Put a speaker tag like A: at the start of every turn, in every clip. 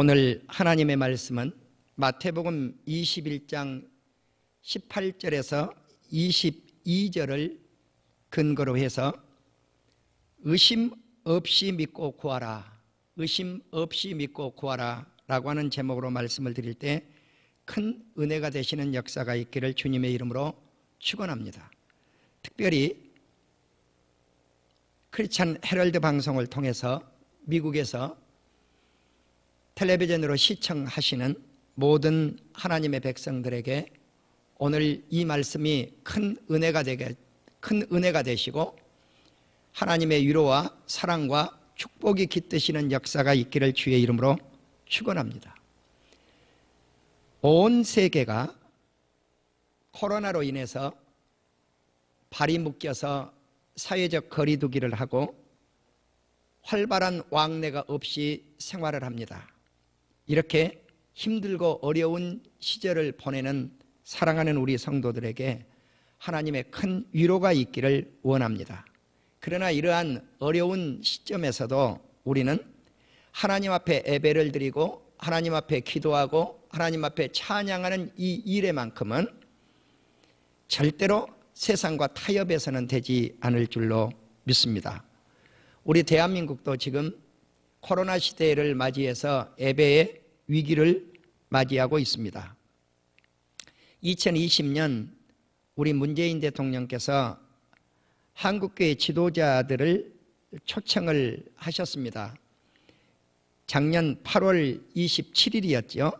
A: 오늘 하나님의 말씀은 마태복음 21장 18절에서 22절을 근거로 해서 의심 없이 믿고 구하라. 의심 없이 믿고 구하라. 라고 하는 제목으로 말씀을 드릴 때 큰 은혜가 되시는 역사가 있기를 주님의 이름으로 축원합니다. 특별히 크리스찬 헤럴드 방송을 통해서 미국에서 텔레비전으로 시청하시는 모든 하나님의 백성들에게 오늘 이 말씀이 큰 은혜가 되게 큰 은혜가 되시고 하나님의 위로와 사랑과 축복이 깃드시는 역사가 있기를 주의 이름으로 축원합니다. 온 세계가 코로나로 인해서 발이 묶여서 사회적 거리두기를 하고 활발한 왕래가 없이 생활을 합니다. 이렇게 힘들고 어려운 시절을 보내는 사랑하는 우리 성도들에게 하나님의 큰 위로가 있기를 원합니다. 그러나 이러한 어려운 시점에서도 우리는 하나님 앞에 예배를 드리고 하나님 앞에 기도하고 하나님 앞에 찬양하는 이 일에만큼은 절대로 세상과 타협해서는 되지 않을 줄로 믿습니다. 우리 대한민국도 지금 코로나 시대를 맞이해서 예배의 위기를 맞이하고 있습니다. 2020년 우리 문재인 대통령께서 한국교회 지도자들을 초청을 하셨습니다. 작년 8월 27일이었죠.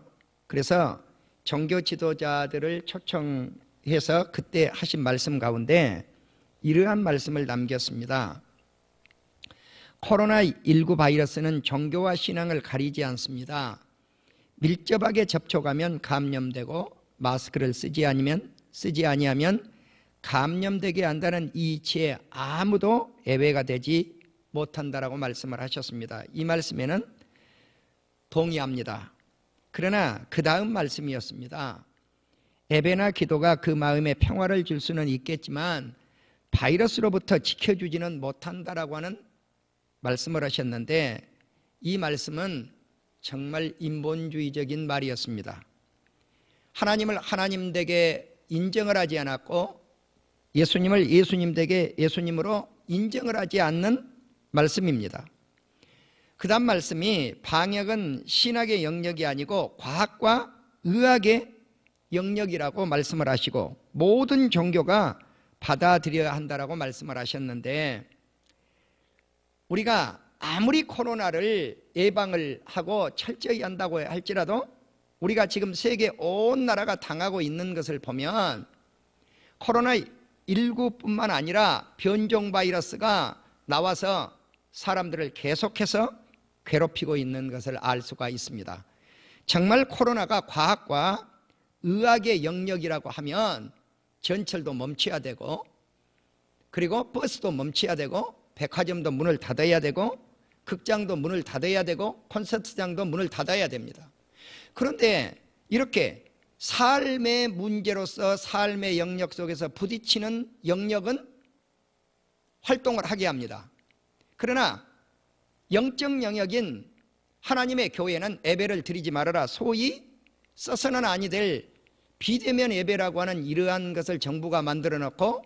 A: 그래서 종교 지도자들을 초청해서 그때 하신 말씀 가운데 이러한 말씀을 남겼습니다. 코로나19 바이러스는 종교와 신앙을 가리지 않습니다. 밀접하게 접촉하면 감염되고 마스크를 쓰지 아니면 쓰지 아니하면 감염되게 한다는 이 이치에 아무도 예외가 되지 못한다라고 말씀을 하셨습니다. 이 말씀에는 동의합니다. 그러나 그 다음 말씀이었습니다. 예배나 기도가 그 마음에 평화를 줄 수는 있겠지만 바이러스로부터 지켜주지는 못한다라고 하는 말씀을 하셨는데 이 말씀은 정말 인본주의적인 말이었습니다. 하나님을 하나님 되게 인정을 하지 않았고 예수님을 예수님 되게 예수님으로 인정을 하지 않는 말씀입니다. 그 다음 말씀이 방역은 신학의 영역이 아니고 과학과 의학의 영역이라고 말씀을 하시고 모든 종교가 받아들여야 한다라고 말씀을 하셨는데 우리가 아무리 코로나를 예방을 하고 철저히 한다고 할지라도 우리가 지금 세계 온 나라가 당하고 있는 것을 보면 코로나 19뿐만 아니라 변종 바이러스가 나와서 사람들을 계속해서 괴롭히고 있는 것을 알 수가 있습니다. 정말 코로나가 과학과 의학의 영역이라고 하면 전철도 멈춰야 되고 그리고 버스도 멈춰야 되고 백화점도 문을 닫아야 되고 극장도 문을 닫아야 되고 콘서트장도 문을 닫아야 됩니다. 그런데 이렇게 삶의 문제로서 삶의 영역 속에서 부딪히는 영역은 활동을 하게 합니다. 그러나 영적 영역인 하나님의 교회는 예배를 드리지 말아라. 소위 써서는 아니 될 비대면 예배라고 하는 이러한 것을 정부가 만들어 놓고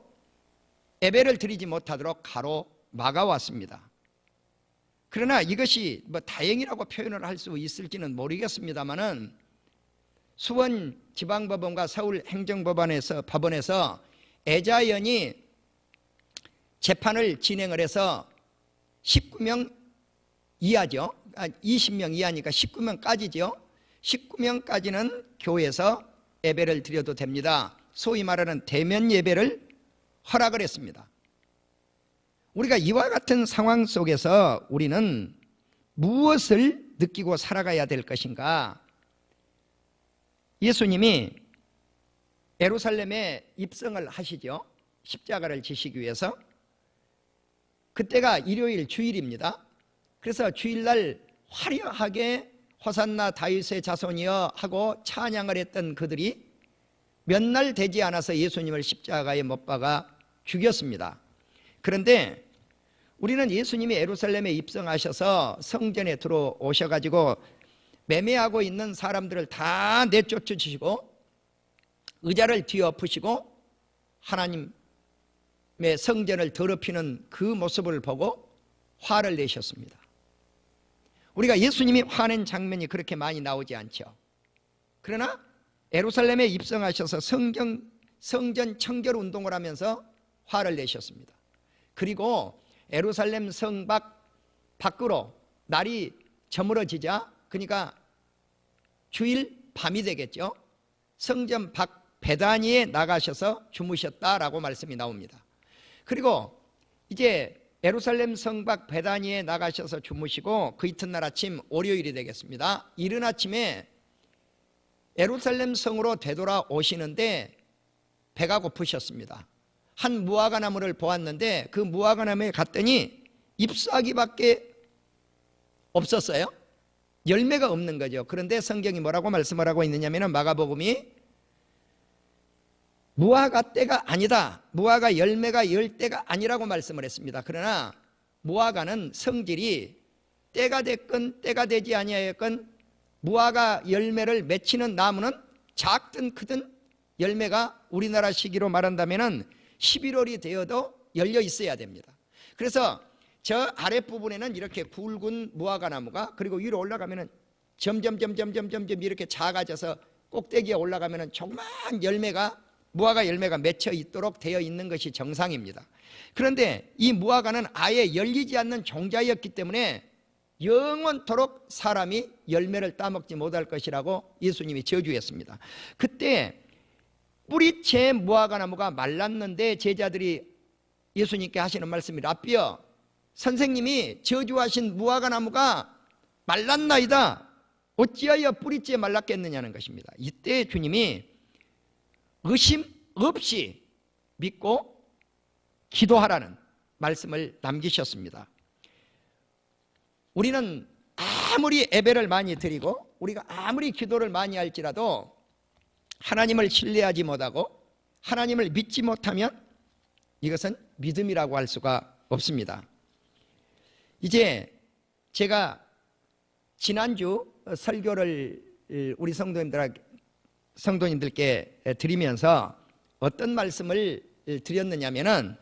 A: 예배를 드리지 못하도록 가로 막아왔습니다. 그러나 이것이 뭐 다행이라고 표현을 할 수 있을지는 모르겠습니다만은 수원 지방법원과 서울 행정법원에서 법원에서 애자연이 재판을 진행을 해서 19명 이하죠. 아, 20명 이하니까 19명까지죠. 19명까지는 교회에서 예배를 드려도 됩니다. 소위 말하는 대면 예배를 허락을 했습니다. 우리가 이와 같은 상황 속에서 우리는 무엇을 느끼고 살아가야 될 것인가? 예수님이 에루살렘에 입성을 하시죠. 십자가를 지시기 위해서. 그때가 일요일 주일입니다. 그래서 주일날 화려하게 호산나 다윗의 자손이여 하고 찬양을 했던 그들이 몇 날 되지 않아서 예수님을 십자가에 못 박아 죽였습니다. 그런데 우리는 예수님이 예루살렘에 입성하셔서 성전에 들어오셔가지고 매매하고 있는 사람들을 다 내쫓아 주시고 의자를 뒤엎으시고 하나님의 성전을 더럽히는 그 모습을 보고 화를 내셨습니다. 우리가 예수님이 화낸 장면이 그렇게 많이 나오지 않죠. 그러나 에루살렘에 입성하셔서 성경, 성전 청결 운동을 하면서 화를 내셨습니다. 그리고 에루살렘 성 밖 밖으로 날이 저물어지자 그러니까 주일 밤이 되겠죠. 성전 밖 베다니에 나가셔서 주무셨다라고 말씀이 나옵니다. 그리고 이제 에루살렘 성밖 베다니에 나가셔서 주무시고 그 이튿날 아침 월요일이 되겠습니다. 이른 아침에 에루살렘 성으로 되돌아오시는데 배가 고프셨습니다. 한 무화과 나무를 보았는데 그 무화과 나무에 갔더니 잎사귀밖에 없었어요. 열매가 없는 거죠. 그런데 성경이 뭐라고 말씀을 하고 있느냐면 마가복음이 무화과 때가 아니다. 무화과 열매가 열 때가 아니라고 말씀을 했습니다. 그러나 무화과는 성질이 때가 됐건 때가 되지 아니하였건 무화과 열매를 맺히는 나무는 작든 크든 열매가 우리나라 시기로 말한다면은 11월이 되어도 열려 있어야 됩니다. 그래서 저 아랫부분에는 이렇게 굵은 무화과 나무가 그리고 위로 올라가면은 점점 점점 점점 점 이렇게 작아져서 꼭대기에 올라가면은 조그만 열매가 무화과 열매가 맺혀 있도록 되어 있는 것이 정상입니다. 그런데 이 무화과는 아예 열리지 않는 종자였기 때문에 영원토록 사람이 열매를 따먹지 못할 것이라고 예수님이 저주했습니다. 그때 뿌리채 무화과 나무가 말랐는데 제자들이 예수님께 하시는 말씀이 라비어 선생님이 저주하신 무화과 나무가 말랐나이다. 어찌하여 뿌리째 말랐겠느냐는 것입니다. 이때 주님이 의심 없이 믿고 기도하라는 말씀을 남기셨습니다. 우리는 아무리 예배를 많이 드리고 우리가 아무리 기도를 많이 할지라도 하나님을 신뢰하지 못하고 하나님을 믿지 못하면 이것은 믿음이라고 할 수가 없습니다. 이제 제가 지난주 설교를 우리 성도님들 성도님들께 드리면서 어떤 말씀을 드렸느냐면은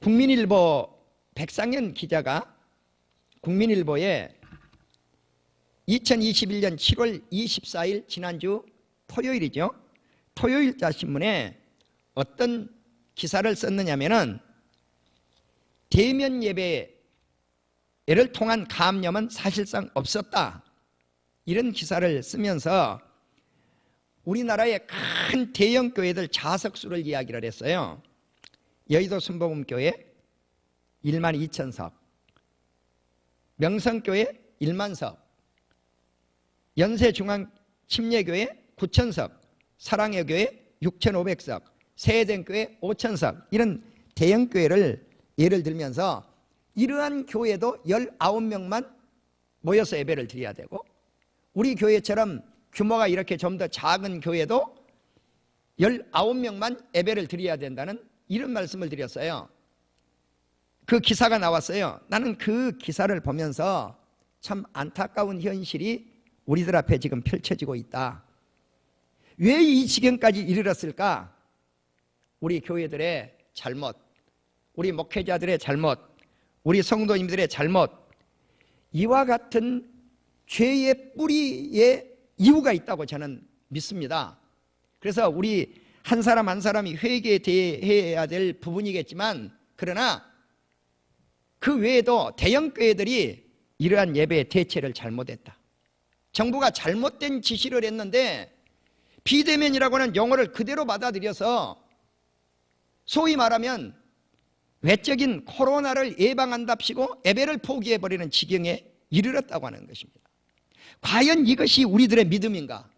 A: 국민일보 백상현 기자가 국민일보에 2021년 7월 24일 지난주 토요일이죠. 토요일자 신문에 어떤 기사를 썼느냐면은 대면 예배를 통한 감염은 사실상 없었다. 이런 기사를 쓰면서 우리나라의 큰 대형 교회들 자석수를 이야기를 했어요. 여의도 순복음교회 1만 2천 석, 명성교회 1만 석, 연세중앙침례교회 9천 석, 사랑의 교회 6,500석, 세대교회 5천 석 이런 대형 교회를 예를 들면서 이러한 교회도 19명만 모여서 예배를 드려야 되고 우리 교회처럼 규모가 이렇게 좀 더 작은 교회도 19명만 예배를 드려야 된다는 이런 말씀을 드렸어요. 그 기사가 나왔어요. 나는 그 기사를 보면서 참 안타까운 현실이 우리들 앞에 지금 펼쳐지고 있다. 왜 이 지경까지 이르렀을까? 우리 교회들의 잘못, 우리 목회자들의 잘못, 우리 성도님들의 잘못, 이와 같은 죄의 뿌리에 이유가 있다고 저는 믿습니다. 그래서 우리 한 사람 한 사람이 회개에 대해야 될 부분이겠지만, 그러나 그 외에도 대형 교회들이 이러한 예배의 대체를 잘못했다. 정부가 잘못된 지시를 했는데 비대면이라고 하는 용어를 그대로 받아들여서 소위 말하면 외적인 코로나를 예방한답시고 예배를 포기해버리는 지경에 이르렀다고 하는 것입니다. 과연 이것이 우리들의 믿음인가?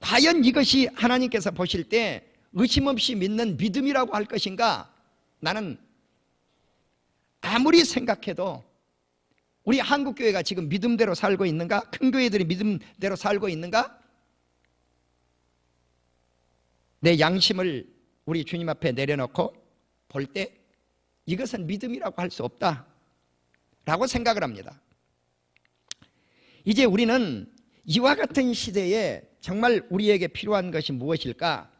A: 과연 이것이 하나님께서 보실 때 의심 없이 믿는 믿음이라고 할 것인가? 나는 아무리 생각해도 우리 한국 교회가 지금 믿음대로 살고 있는가? 큰 교회들이 믿음대로 살고 있는가? 내 양심을 우리 주님 앞에 내려놓고 볼 때 이것은 믿음이라고 할 수 없다. 라고 생각을 합니다. 이제 우리는 이와 같은 시대에 정말 우리에게 필요한 것이 무엇일까?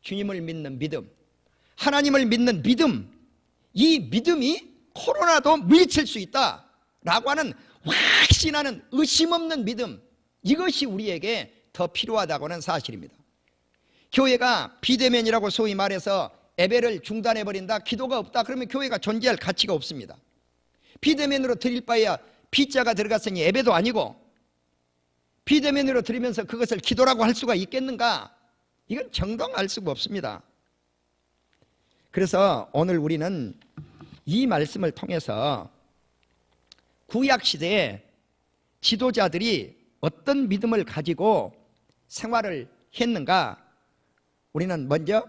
A: 주님을 믿는 믿음, 하나님을 믿는 믿음, 이 믿음이 코로나도 물리칠 수 있다 라고 하는 확신하는 의심 없는 믿음, 이것이 우리에게 더 필요하다고 하는 사실입니다. 교회가 비대면이라고 소위 말해서 예배를 중단해 버린다, 기도가 없다, 그러면 교회가 존재할 가치가 없습니다. 비대면으로 드릴 바에야 비자가 들어갔으니 예배도 아니고 비대면으로 드리면서 그것을 기도라고 할 수가 있겠는가? 이건 정당할 수가 없습니다. 그래서 오늘 우리는 이 말씀을 통해서 구약 시대에 지도자들이 어떤 믿음을 가지고 생활을 했는가? 우리는 먼저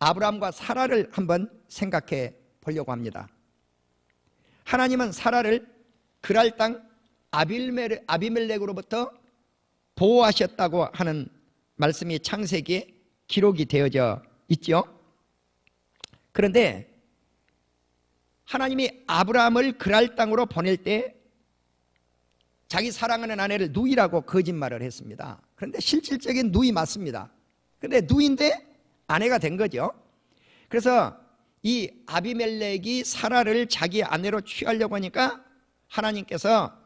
A: 아브라함과 사라를 한번 생각해 보려고 합니다. 하나님은 사라를 그랄 땅 아비멜렉으로부터 보호하셨다고 하는 말씀이 창세기에 기록이 되어져 있죠. 그런데 하나님이 아브라함을 그랄 땅으로 보낼 때 자기 사랑하는 아내를 누이라고 거짓말을 했습니다. 그런데 실질적인 누이 맞습니다. 근데 누이인데 아내가 된 거죠. 그래서 이 아비멜렉이 사라를 자기 아내로 취하려고 하니까 하나님께서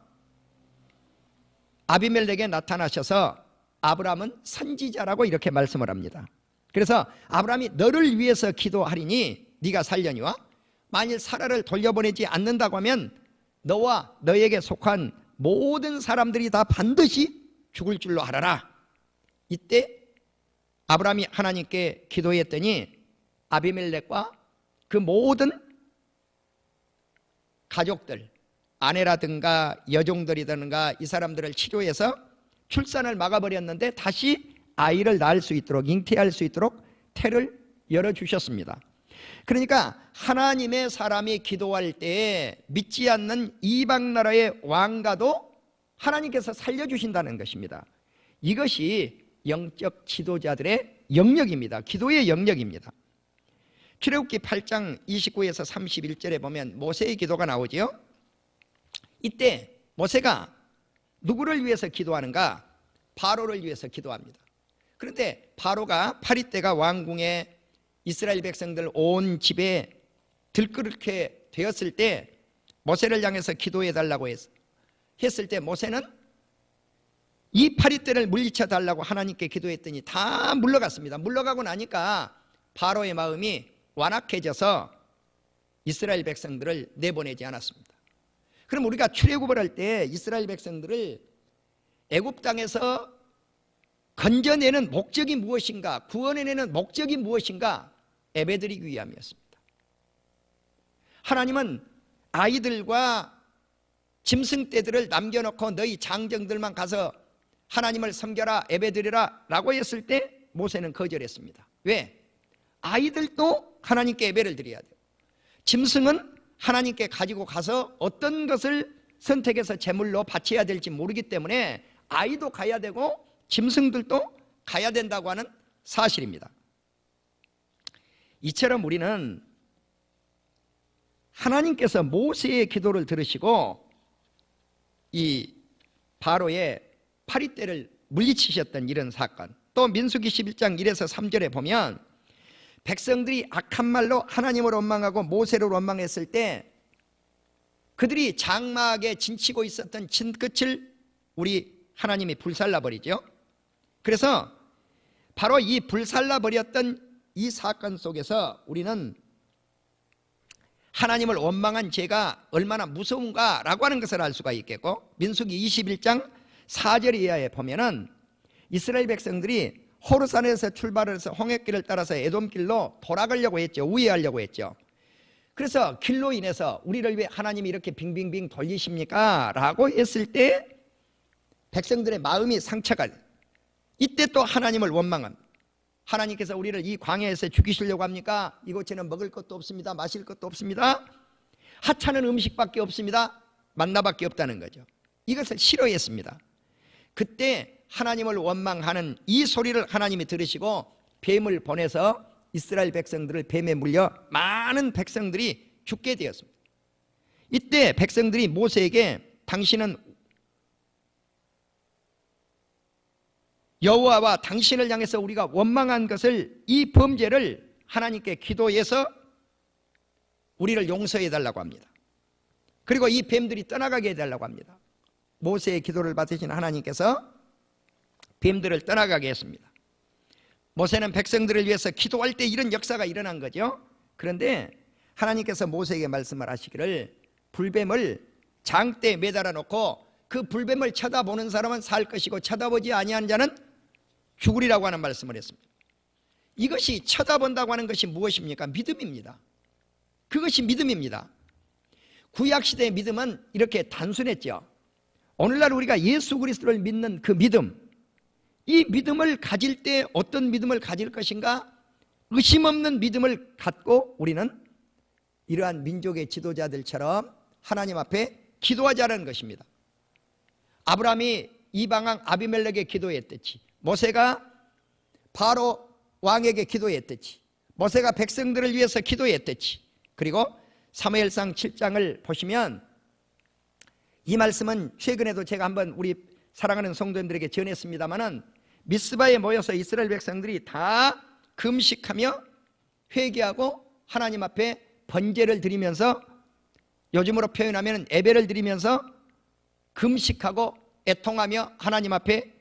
A: 아비멜렉에 나타나셔서 아브라함은 선지자라고 이렇게 말씀을 합니다. 그래서 아브라함이 너를 위해서 기도하리니 네가 살려니와 만일 사라를 돌려보내지 않는다고 하면 너와 너에게 속한 모든 사람들이 다 반드시 죽을 줄로 알아라. 이때 아브라함이 하나님께 기도했더니 아비멜렉과 그 모든 가족들 아내라든가 여종들이든가 이 사람들을 치료해서 출산을 막아버렸는데 다시 아이를 낳을 수 있도록 잉태할 수 있도록 태를 열어주셨습니다. 그러니까 하나님의 사람이 기도할 때 믿지 않는 이방 나라의 왕가도 하나님께서 살려주신다는 것입니다. 이것이 영적 지도자들의 영역입니다. 기도의 영역입니다. 출애굽기 8장 29에서 31절에 보면 모세의 기도가 나오지요. 이때 모세가 누구를 위해서 기도하는가? 바로를 위해서 기도합니다. 그런데 바로가 파리떼가 왕궁에 이스라엘 백성들 온 집에 들끓게 되었을 때 모세를 향해서 기도해 달라고 했, 했을 때 모세는 이 파리떼를 물리쳐 달라고 하나님께 기도했더니 다 물러갔습니다. 물러가고 나니까 바로의 마음이 완악해져서 이스라엘 백성들을 내보내지 않았습니다. 그럼 우리가 출애굽을 할 때 이스라엘 백성들을 애굽 땅에서 건져내는 목적이 무엇인가? 구원해내는 목적이 무엇인가? 예배드리기 위함이었습니다. 하나님은 아이들과 짐승 떼들을 남겨놓고 너희 장정들만 가서 하나님을 섬겨라 예배드리라 라고 했을 때 모세는 거절했습니다. 왜? 아이들도 하나님께 예배를 드려야 돼요. 짐승은 하나님께 가지고 가서 어떤 것을 선택해서 제물로 바쳐야 될지 모르기 때문에 아이도 가야 되고 짐승들도 가야 된다고 하는 사실입니다. 이처럼 우리는 하나님께서 모세의 기도를 들으시고 이 바로의 파리떼를 물리치셨던 이런 사건 또 민수기 11장 1에서 3절에 보면 백성들이 악한 말로 하나님을 원망하고 모세를 원망했을 때 그들이 장막에 진치고 있었던 진 끝을 우리 하나님이 불살라 버리죠. 그래서 바로 이 불살라 버렸던 이 사건 속에서 우리는 하나님을 원망한 죄가 얼마나 무서운가라고 하는 것을 알 수가 있겠고 민수기 21장 4절 이하에 보면은 이스라엘 백성들이 호르산에서 출발을 해서 홍해길을 따라서 에돔길로 돌아가려고 했죠. 우회하려고 했죠. 그래서 길로 인해서 우리를 왜 하나님이 이렇게 빙빙빙 돌리십니까? 라고 했을 때 백성들의 마음이 상처가 이때 또 하나님을 원망합니다. 하나님께서 우리를 이 광야에서 죽이시려고 합니까? 이곳에는 먹을 것도 없습니다. 마실 것도 없습니다. 하찮은 음식밖에 없습니다. 만나밖에 없다는 거죠. 이것을 싫어했습니다. 그때 하나님을 원망하는 이 소리를 하나님이 들으시고 뱀을 보내서 이스라엘 백성들을 뱀에 물려 많은 백성들이 죽게 되었습니다. 이때 백성들이 모세에게 당신은 여호와와 당신을 향해서 우리가 원망한 것을 이 범죄를 하나님께 기도해서 우리를 용서해 달라고 합니다. 그리고 이 뱀들이 떠나가게 해 달라고 합니다. 모세의 기도를 받으신 하나님께서 뱀들을 떠나가게 했습니다. 모세는 백성들을 위해서 기도할 때 이런 역사가 일어난 거죠. 그런데 하나님께서 모세에게 말씀을 하시기를 불뱀을 장대에 매달아 놓고 그 불뱀을 쳐다보는 사람은 살 것이고 쳐다보지 아니하는 자는 죽으리라고 하는 말씀을 했습니다. 이것이 쳐다본다고 하는 것이 무엇입니까? 믿음입니다. 그것이 믿음입니다. 구약 시대의 믿음은 이렇게 단순했죠. 오늘날 우리가 예수 그리스도를 믿는 그 믿음, 이 믿음을 가질 때 어떤 믿음을 가질 것인가? 의심 없는 믿음을 갖고 우리는 이러한 민족의 지도자들처럼 하나님 앞에 기도하자는 것입니다. 아브라함이 이방왕 아비멜렉에 기도했듯이 모세가 바로 왕에게 기도했듯이 모세가 백성들을 위해서 기도했듯이 그리고 사무엘상 7장을 보시면 이 말씀은 최근에도 제가 한번 우리 사랑하는 성도님들에게 전했습니다마는 미스바에 모여서 이스라엘 백성들이 다 금식하며 회개하고 하나님 앞에 번제를 드리면서 요즘으로 표현하면 예배를 드리면서 금식하고 애통하며 하나님 앞에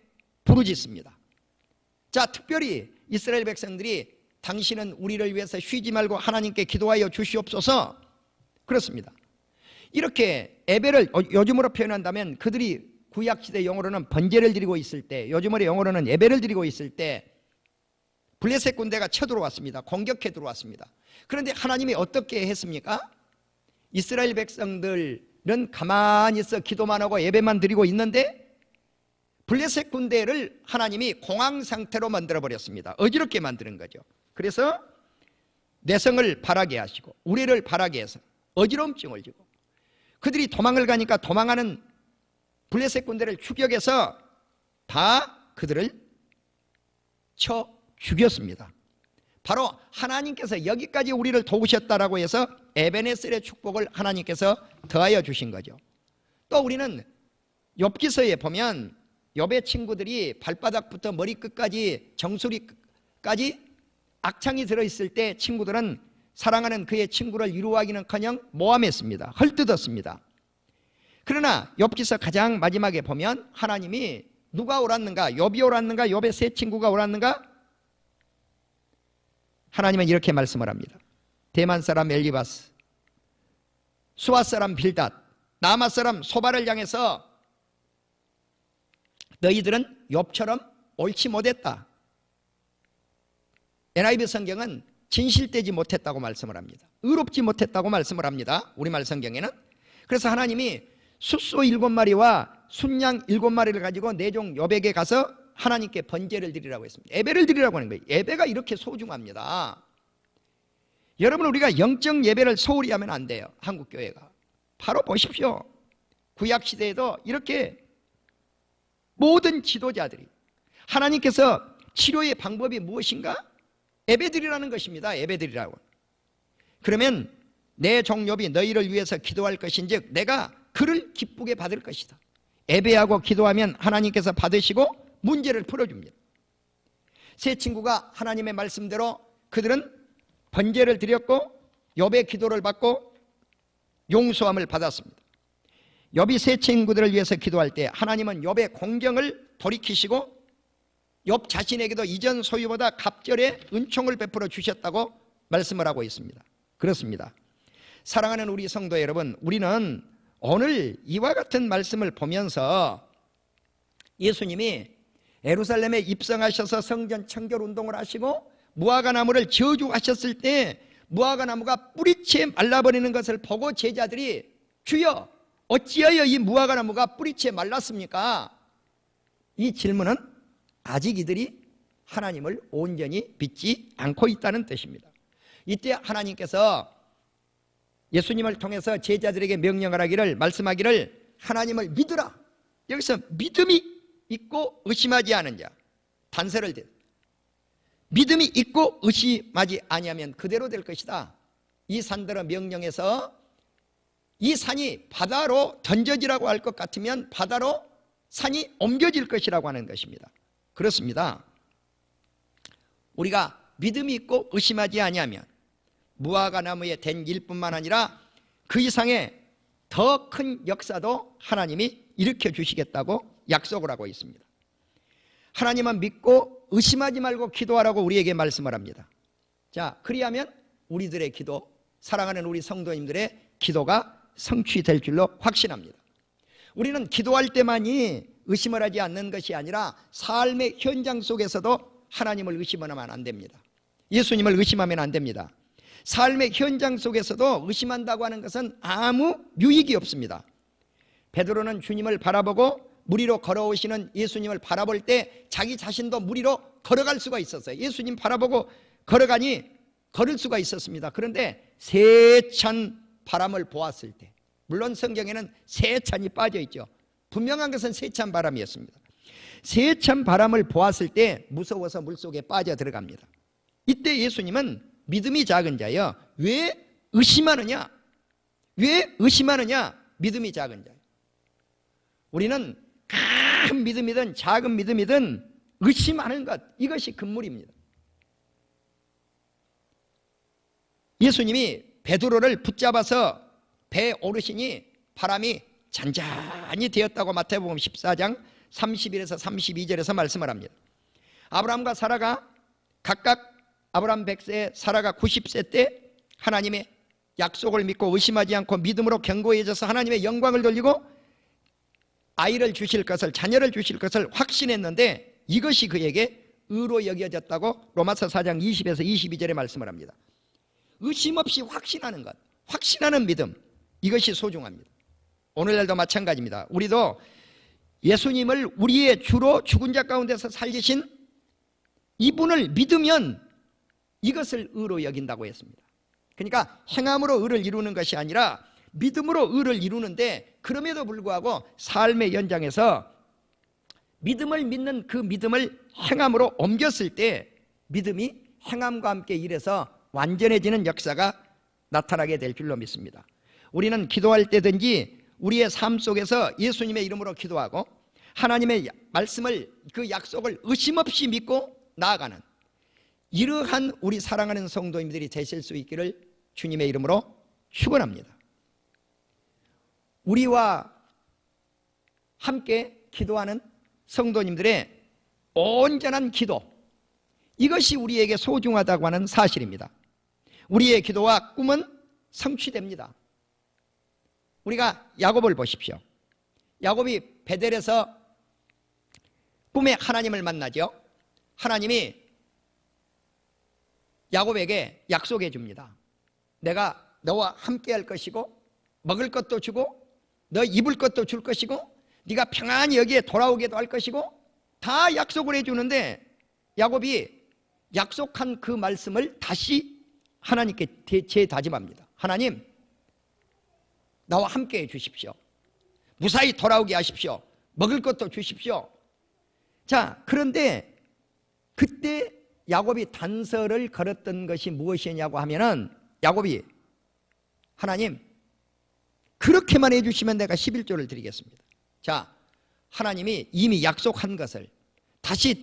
A: 부르짖습니다. 자, 특별히 이스라엘 백성들이 당신은 우리를 위해서 쉬지 말고 하나님께 기도하여 주시옵소서 그렇습니다. 이렇게 예배를 어, 요즘으로 표현한다면 그들이 구약 시대 영어로는 번제를 드리고 있을 때 요즘으로 영어로는 예배를 드리고 있을 때 블레셋 군대가 쳐들어왔습니다. 공격해 들어왔습니다. 그런데 하나님이 어떻게 했습니까? 이스라엘 백성들은 가만히 있어 기도만 하고 예배만 드리고 있는데 블레셋 군대를 하나님이 공황 상태로 만들어 버렸습니다. 어지럽게 만드는 거죠. 그래서 내성을 바라게 하시고 우리를 바라게 해서 어지럼증을 주고 그들이 도망을 가니까 도망하는 블레셋 군대를 추격해서 다 그들을 쳐 죽였습니다. 바로 하나님께서 여기까지 우리를 도우셨다라고 해서 에베네셀의 축복을 하나님께서 더하여 주신 거죠. 또 우리는 엽기서에 보면 엽의 친구들이 발바닥부터 머리끝까지 정수리까지 악창이 들어있을 때 친구들은 사랑하는 그의 친구를 이루하기는커녕 모함했습니다. 헐뜯었습니다. 그러나 엽기서 가장 마지막에 보면 하나님이 누가 옳았는가? 엽이 옳았는가? 엽의 세 친구가 옳았는가? 하나님은 이렇게 말씀을 합니다. 대만 사람 엘리바스, 수아 사람 빌닷, 나마 사람 소바를 향해서 너희들은 엽처럼 옳지 못했다. NIV 성경은 진실되지 못했다고 말씀을 합니다. 의롭지 못했다고 말씀을 합니다. 우리말 성경에는. 그래서 하나님이 숫소 일곱 마리와 순양 일곱 마리를 가지고 내종 여백에 가서 하나님께 번제를 드리라고 했습니다. 예배를 드리라고 하는 거예요. 예배가 이렇게 소중합니다. 여러분 우리가 영적 예배를 소홀히 하면 안 돼요. 한국 교회가. 바로 보십시오. 구약 시대에도 이렇게 모든 지도자들이 하나님께서 치료의 방법이 무엇인가? 예배드리라는 것입니다. 예배드리라고. 그러면 내 종업이 너희를 위해서 기도할 것인즉 내가 그를 기쁘게 받을 것이다. 예배하고 기도하면 하나님께서 받으시고 문제를 풀어줍니다. 세 친구가 하나님의 말씀대로 그들은 번제를 드렸고 욥의 기도를 받고 용서함을 받았습니다. 욥이 세 친구들을 위해서 기도할 때 하나님은 욥의 공경을 돌이키시고 욥 자신에게도 이전 소유보다 갑절의 은총을 베풀어 주셨다고 말씀을 하고 있습니다. 그렇습니다. 사랑하는 우리 성도 여러분, 우리는 오늘 이와 같은 말씀을 보면서 예수님이 에루살렘에 입성하셔서 성전 청결 운동을 하시고 무화과 나무를 저주하셨을 때 무화과 나무가 뿌리채 말라버리는 것을 보고 제자들이 주여 어찌하여 이 무화과 나무가 뿌리채 말랐습니까? 이 질문은 아직 이들이 하나님을 온전히 믿지 않고 있다는 뜻입니다. 이때 하나님께서 예수님을 통해서 제자들에게 명령을 하기를 말씀하기를 하나님을 믿으라. 여기서 믿음이 있고 의심하지 않은 자 단서를 대. 믿음이 있고 의심하지 아니하면 그대로 될 것이다. 이 산들어 명령해서 이 산이 바다로 던져지라고 할 것 같으면 바다로 산이 옮겨질 것이라고 하는 것입니다. 그렇습니다. 우리가 믿음이 있고 의심하지 아니하면 무화과 나무에 된 일뿐만 아니라 그 이상의 더 큰 역사도 하나님이 일으켜 주시겠다고 약속을 하고 있습니다. 하나님만 믿고 의심하지 말고 기도하라고 우리에게 말씀을 합니다. 자, 그리하면 우리들의 기도, 사랑하는 우리 성도님들의 기도가 성취될 줄로 확신합니다. 우리는 기도할 때만이 의심을 하지 않는 것이 아니라 삶의 현장 속에서도 하나님을 의심하면 안 됩니다. 예수님을 의심하면 안 됩니다. 삶의 현장 속에서도 의심한다고 하는 것은 아무 유익이 없습니다. 베드로는 주님을 바라보고 물 위로 걸어오시는 예수님을 바라볼 때 자기 자신도 물 위로 걸어갈 수가 있었어요. 예수님 바라보고 걸어가니 걸을 수가 있었습니다. 그런데 세찬 바람을 보았을 때 물론 성경에는 세찬이 빠져 있죠. 분명한 것은 세찬 바람이었습니다. 세찬 바람을 보았을 때 무서워서 물속에 빠져 들어갑니다. 이때 예수님은 믿음이 작은 자여 왜 의심하느냐? 왜 의심하느냐? 믿음이 작은 자요. 우리는 큰 믿음이든 작은 믿음이든 의심하는 것 이것이 금물입니다. 예수님이 베드로를 붙잡아서 배 오르시니 바람이 잔잔히 되었다고 마태복음 14장 31에서 32절에서 말씀을 합니다. 아브라함과 사라가 각각 아브라함 100세, 사라가 90세 때 하나님의 약속을 믿고 의심하지 않고 믿음으로 견고해져서 하나님의 영광을 돌리고 아이를 주실 것을 자녀를 주실 것을 확신했는데 이것이 그에게 의로 여겨졌다고 로마서 4장 20에서 22절에 말씀을 합니다. 의심 없이 확신하는 것, 확신하는 믿음 이것이 소중합니다. 오늘날도 마찬가지입니다. 우리도 예수님을 우리의 주로 죽은 자 가운데서 살리신 이분을 믿으면 이것을 의로 여긴다고 했습니다. 그러니까 행함으로 의를 이루는 것이 아니라 믿음으로 의를 이루는데 그럼에도 불구하고 삶의 연장에서 믿음을 믿는 그 믿음을 행함으로 옮겼을 때 믿음이 행함과 함께 일해서 완전해지는 역사가 나타나게 될 줄로 믿습니다. 우리는 기도할 때든지 우리의 삶 속에서 예수님의 이름으로 기도하고 하나님의 말씀을 그 약속을 의심 없이 믿고 나아가는 이러한 우리 사랑하는 성도님들이 되실 수 있기를 주님의 이름으로 축원합니다. 우리와 함께 기도하는 성도님들의 온전한 기도 이것이 우리에게 소중하다고 하는 사실입니다. 우리의 기도와 꿈은 성취됩니다. 우리가 야곱을 보십시오. 야곱이 베델에서 꿈에 하나님을 만나죠. 하나님이 야곱에게 약속해 줍니다. 내가 너와 함께 할 것이고 먹을 것도 주고 너 입을 것도 줄 것이고 네가 평안히 여기에 돌아오게도 할 것이고 다 약속을 해 주는데 야곱이 약속한 그 말씀을 다시 하나님께 재다짐합니다. 하나님 나와 함께 해 주십시오. 무사히 돌아오게 하십시오. 먹을 것도 주십시오. 자, 그런데 그때 야곱이 단서를 걸었던 것이 무엇이냐고 하면은 야곱이 하나님 그렇게만 해주시면 내가 11조를 드리겠습니다. 자, 하나님이 이미 약속한 것을 다시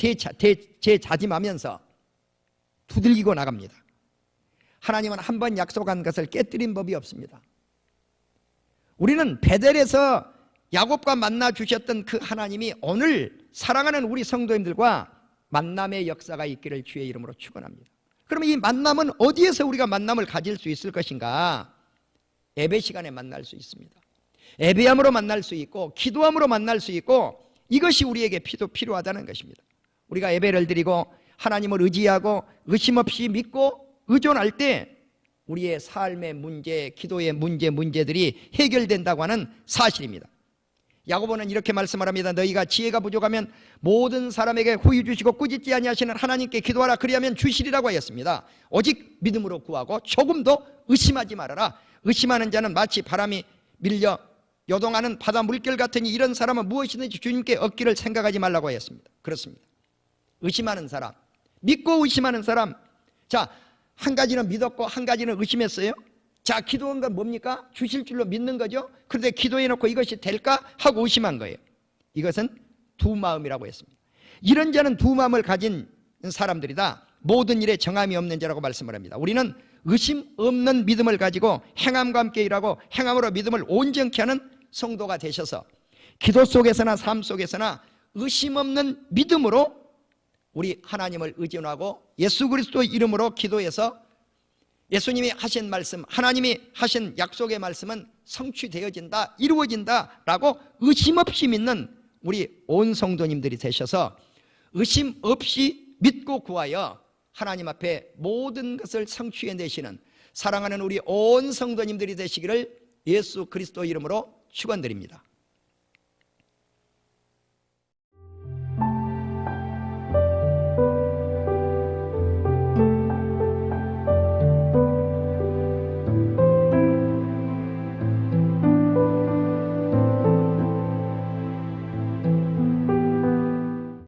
A: 재자짐하면서 두들기고 나갑니다. 하나님은 한 번 약속한 것을 깨뜨린 법이 없습니다. 우리는 베델에서 야곱과 만나 주셨던 그 하나님이 오늘 사랑하는 우리 성도님들과 만남의 역사가 있기를 주의 이름으로 축원합니다. 그러면 이 만남은 어디에서 우리가 만남을 가질 수 있을 것인가? 예배 시간에 만날 수 있습니다. 예배함으로 만날 수 있고 기도함으로 만날 수 있고 이것이 우리에게 피도 필요하다는 것입니다. 우리가 예배를 드리고 하나님을 의지하고 의심 없이 믿고 의존할 때 우리의 삶의 문제, 기도의 문제, 문제들이 해결된다고 하는 사실입니다. 야고보는 이렇게 말씀합니다. 너희가 지혜가 부족하면 모든 사람에게 후유 주시고 꾸짖지 아니하시는 하나님께 기도하라 그리하면 주시리라고 하였습니다. 오직 믿음으로 구하고 조금도 의심하지 말아라. 의심하는 자는 마치 바람이 밀려 요동하는 바다 물결 같으니 이런 사람은 무엇이든지 주님께 얻기를 생각하지 말라고 하였습니다. 그렇습니다. 의심하는 사람, 믿고 의심하는 사람. 자, 한 가지는 믿었고 한 가지는 의심했어요. 자, 기도한 건 뭡니까? 주실 줄로 믿는 거죠. 그런데 기도해 놓고 이것이 될까 하고 의심한 거예요. 이것은 두 마음이라고 했습니다. 이런 자는 두 마음을 가진 사람들이다. 모든 일에 정함이 없는 자라고 말씀을 합니다. 우리는 의심 없는 믿음을 가지고 행함과 함께 일하고 행함으로 믿음을 온전케 하는 성도가 되셔서 기도 속에서나 삶 속에서나 의심 없는 믿음으로 우리 하나님을 의존하고 예수 그리스도 이름으로 기도해서 예수님이 하신 말씀, 하나님이 하신 약속의 말씀은 성취되어진다, 이루어진다라고 의심 없이 믿는 우리 온 성도님들이 되셔서 의심 없이 믿고 구하여 하나님 앞에 모든 것을 성취해 내시는 사랑하는 우리 온 성도님들이 되시기를 예수 그리스도 이름으로 축원드립니다.